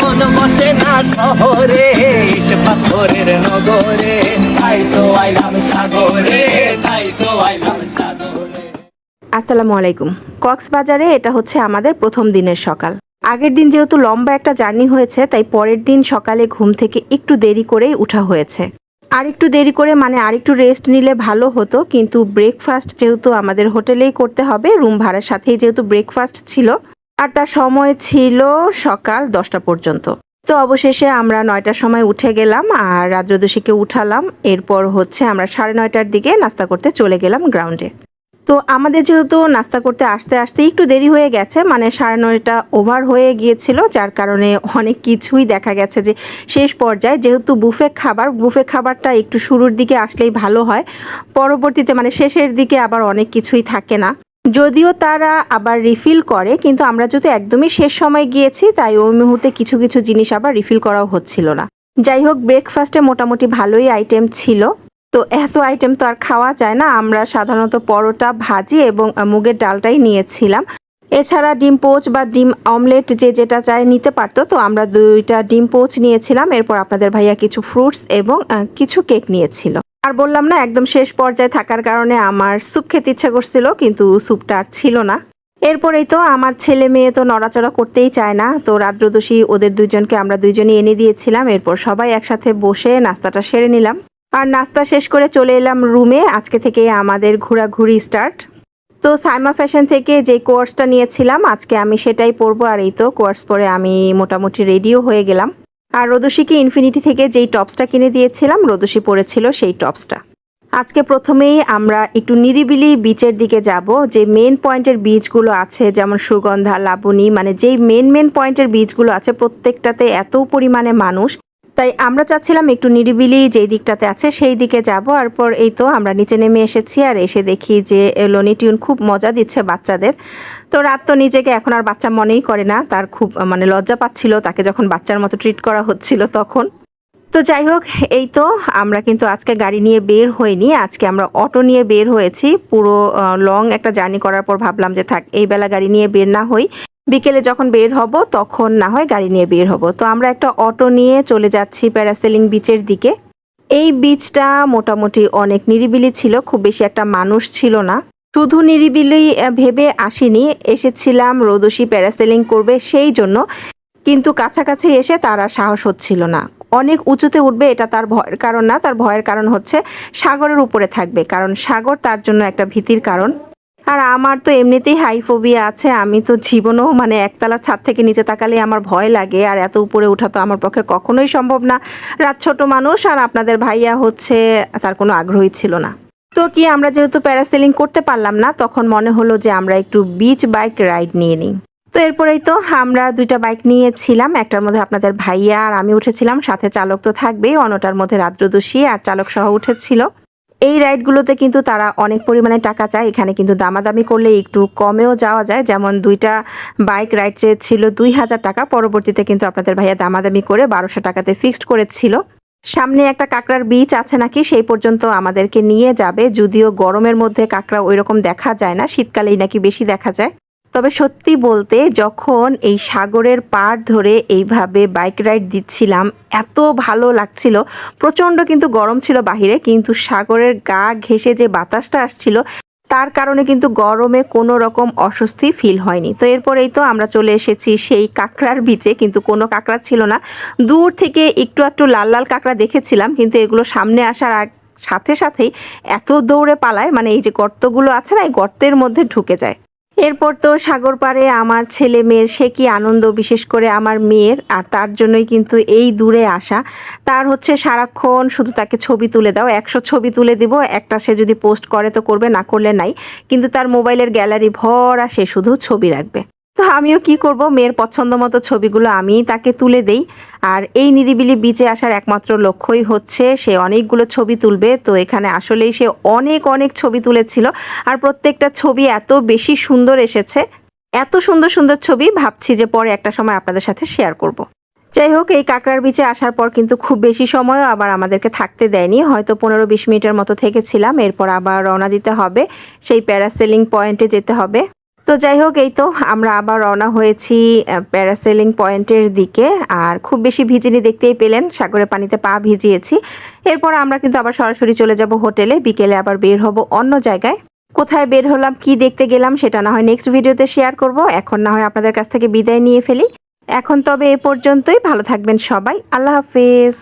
মন বসে না শহরে, ইট পাথরের নগরে। তাই তো আইলাম সাগরে, তাই তো আইলাম আসসালামু আলাইকুম। কক্সবাজারে এটা হচ্ছে আমাদের প্রথম দিনের সকাল। আগের দিন যেহেতু লম্বা একটা জার্নি হয়েছে, তাই পরের দিন সকালে ঘুম থেকে একটু দেরি করেই উঠা হয়েছে। আর একটু দেরি করে মানে আর একটু রেস্ট নিলে ভালো হতো, কিন্তু ব্রেকফাস্ট যেহেতু আমাদের হোটেলেই করতে হবে রুম ভাড়ার সাথেই যেহেতু ব্রেকফাস্ট ছিল আর তার সময় ছিল সকাল দশটা পর্যন্ত। তো অবশেষে আমরা নয়টার সময় উঠে গেলাম আর রাদ্রদোষীকে উঠালাম। এরপর হচ্ছে আমরা সাড়ে নয়টার দিকে নাস্তা করতে চলে গেলাম গ্রাউন্ডে। তো আমাদের যেহেতু নাস্তা করতে আসতে আসতে একটু দেরি হয়ে গেছে মানে সাড়ে নয়টা ওভার হয়ে গিয়েছিল, যার কারণে অনেক কিছুই দেখা গেছে যে শেষ পর্যায়ে যেহেতু বুফে খাবার, বুফে খাবারটা একটু শুরুর দিকে আসলেই ভালো হয়, পরবর্তীতে মানে শেষের দিকে আবার অনেক কিছুই থাকে না। যদিও তারা আবার রিফিল করে, কিন্তু আমরা যেহেতু একদমই শেষ সময় গিয়েছি, তাই ওই মুহূর্তে কিছু কিছু জিনিস আবার রিফিল করাও হচ্ছিল না। যাই হোক ব্রেকফাস্টে মোটামুটি ভালোই আইটেম ছিল। তো এত আইটেম তো আর খাওয়া যায় না। আমরা সাধারণত পরোটা, ভাজি এবং মুগের ডালটাই নিয়েছিলাম। এছাড়া ডিম পোচ বা ডিম অমলেট যে যেটা চায় নিতে পারতো, তো আমরা দুইটা ডিম পোচ নিয়েছিলাম। এরপর আপনাদের ভাইয়া কিছু ফ্রুটস এবং কিছু কেক নিয়েছিল। আর বললাম না, একদম শেষ পর্যায়ে থাকার কারণে আমার স্যুপ খেতে ইচ্ছা করছিল, কিন্তু স্যুপটা আর ছিল না। এরপরেই তো আমার ছেলে মেয়ে তো নড়াচড়া করতেই চায় না, তো রাত্রদোষী ওদের দুইজনকে আমরা দুইজনই এনে দিয়েছিলাম, এরপর সবাই একসাথে বসে নাস্তাটা সেরে নিলাম। আর নাস্তা শেষ করে চলে এলাম রুমে, আজকে থেকে আমাদের ঘোরাঘুরি স্টার্ট। তো সাইমা ফ্যাশন থেকে যে কোর্সটা নিয়েছিলাম, আজকে আমি সেটাই পরবো, আর এই তো কোর্স পরে আমি মোটামুটি রেডিও হয়ে গেলাম। আর রোদসীকে ইনফিনিটি থেকে যেই টপসটা কিনে দিয়েছিলাম রোদসী পরেছিল সেই টপসটা। আজকে প্রথমেই আমরা একটু নিরিবিলি বিচের দিকে যাব, যে মেন পয়েন্টের বীজগুলো আছে, যেমন সুগন্ধা, লাবণী মানে যেই মেন মেন পয়েন্টের বীজগুলো আছে, প্রত্যেকটাতে এত পরিমাণে মানুষ। তাই আমরা চাচ্ছিলাম একটু নিরিবিলি যেই দিকটাতে আছে সেই দিকে যাব। আর পর এই তো আমরা নিচে নেমে এসেছি আর এসে দেখি যে লনি টিউন খুব মজা দিচ্ছে বাচ্চাদের। তো রাত তো নিজেকে এখন আর বাচ্চা মনেই করে না, তার খুব মানে লজ্জা পাচ্ছিল তাকে যখন বাচ্চার মতো ট্রিট করা হচ্ছিল তখন। তো যাই হোক, এই তো আমরা কিন্তু আজকে গাড়ি নিয়ে বের হইনি, আজকে আমরা অটো নিয়ে বের হয়েছি। পুরো লং একটা জার্নি করার পর ভাবলাম যে থাক, এই বেলা গাড়ি নিয়ে বের না হই। বিকেলে যখন বের হব, তখন না হয় গাড়ি নিয়ে বের হব। তো আমরা একটা অটো নিয়ে চলে যাচ্ছি প্যারাসেলিং বিচের দিকে। এই বিচটা মোটামুটি অনেক নিরিবিলি ছিল, খুব বেশি একটা মানুষ ছিল না। শুধু নিরিবিলি ভেবে আসিনি, এসেছিলাম রোদসী প্যারাসেলিং করবে সেই জন্য। কিন্তু কাছাকাছি এসে তার আর সাহস হচ্ছিল না। অনেক উঁচুতে উঠবে, এটা তার ভয়ের কারণ না। তার ভয়ের কারণ হচ্ছে সাগরের উপরে থাকবে, কারণ সাগর তার জন্য একটা ভীতির কারণ। আর আমার তো এমনিতেই হাইফোবিয়া আছে। আমি তো জীবনেও মানে একতলা ছাদ থেকে নিচে তাকালে আমার ভয় লাগে। আর এত উপরে ওঠা তো আমার পক্ষে কখনোই সম্ভব না। রাত ছোট মানুষ আর আপনাদের ভাইয়া হচ্ছে তার কোনো আগ্রহী ছিল না। তো কি আমরা যেহেতু প্যারাসেলিং করতে পারলাম না, তখন মনে হলো যে আমরা একটু বিচ বাইক রাইড নিয়ে নিই। তো এরপরেই তো আমরা দুইটা বাইক নিয়েছিলাম। একটার মধ্যে আপনাদের ভাইয়া আর আমি উঠেছিলাম। সাথে চালক তো থাকবেই। অন্যটার মধ্যে রাত্রদোষী আর চালক সহ উঠেছিল। এই রাইডগুলোতে কিন্তু তারা অনেক পরিমাণে টাকা চায়। এখানে কিন্তু দামাদামি করলে একটু কমেও যাওয়া যায়। যেমন দুইটা বাইক রাইড চেয়েছিল দুই হাজার টাকা, পরবর্তীতে কিন্তু আপনাদের ভাইয়া দামাদামি করে বারোশো টাকাতে ফিক্সড করেছিল। সামনে একটা কাঁকড়ার বীচ আছে নাকি, সেই পর্যন্ত আমাদেরকে নিয়ে যাবে। যদিও গরমের মধ্যে কাঁকড়া ওই রকম দেখা যায় না, শীতকালেই নাকি বেশি দেখা যায়। তবে সত্যি বলতে যখন এই সাগরের পাড় ধরে এইভাবে বাইক রাইড দিচ্ছিলাম, এত ভালো লাগছিল। প্রচণ্ড কিন্তু গরম ছিল বাহিরে, কিন্তু সাগরের গা ঘেঁষে যে বাতাসটা আসছিল, তার কারণে কিন্তু গরমে কোনো রকম অস্বস্তি ফিল হয়নি। তো এরপরেই তো আমরা চলে এসেছি সেই কাঁকড়ার বিচে, কিন্তু কোনো কাঁকড়া ছিল না। দূর থেকে একটু একটু লাল লাল কাঁকড়া দেখেছিলাম, কিন্তু এগুলো সামনে আসার আগ, সাথে সাথেই এত দৌড়ে পালায় মানে এই যে গর্তগুলো আছে না, এই গর্তের মধ্যে ঢুকে যায়। এরপর তো সাগর পারে আমার ছেলে মেয়ের সে কি আনন্দ, বিশেষ করে আমার মেয়ের, আর তার জন্যই কিন্তু এই দূরে আসা। তার হচ্ছে সারাক্ষণ শুধু তাকে ছবি তুলে দাও, একশো ছবি তুলে দিব, একটা সে যদি পোস্ট করে তো করবে, না করলে নাই। কিন্তু তার মোবাইলের গ্যালারি ভরা, সে শুধু ছবি রাখবে। তো আমিও কি করব? মেয়ের পছন্দ মতো ছবিগুলো আমিই তাকে তুলে দেই। আর এই নিরিবিলি বিচে আসার একমাত্র লক্ষ্যই হচ্ছে সে অনেকগুলো ছবি তুলবে। তো এখানে আসলেই সে অনেক অনেক ছবি তুলেছিল। আর প্রত্যেকটা ছবি এত বেশি সুন্দর এসেছে। এত সুন্দর সুন্দর ছবি ভাবছি যে পরে একটা সময় আপনাদের সাথে শেয়ার করব। যাই হোক, এই কাঁকড়ার বিচে আসার পর কিন্তু খুব বেশি সময় আবার আমাদেরকে থাকতে দেয়নি। হয়তো পনেরো, বিশ মিনিটের মতো থেকেছিলাম। এরপর আবার রওনা দিতে হবে। সেই প্যারাসেলিং পয়েন্টে যেতে হবে। তো যাই হোক, এই তো আমরা আবার রওনা হয়েছি প্যারাসেলিং পয়েন্টের দিকে। আর খুব বেশি ভিজিনি দেখতেই পেলেন সাগরের পানিতে পা ভিজিয়েছি। এরপর আমরা কিন্তু আবার সরাসরি চলে যাব হোটেলে, বিকেলে আবার বের হব অন্য জায়গায়। কোথায় বের হলাম, কি দেখতে গেলাম, সেটা না হয় নেক্সট ভিডিওতে শেয়ার করব। এখন না হয় আপনাদের কাছ থেকে বিদায় নিয়ে ফেলি। এখন তবে এ পর্যন্তই, ভালো থাকবেন সবাই, আল্লাহ হাফেজ।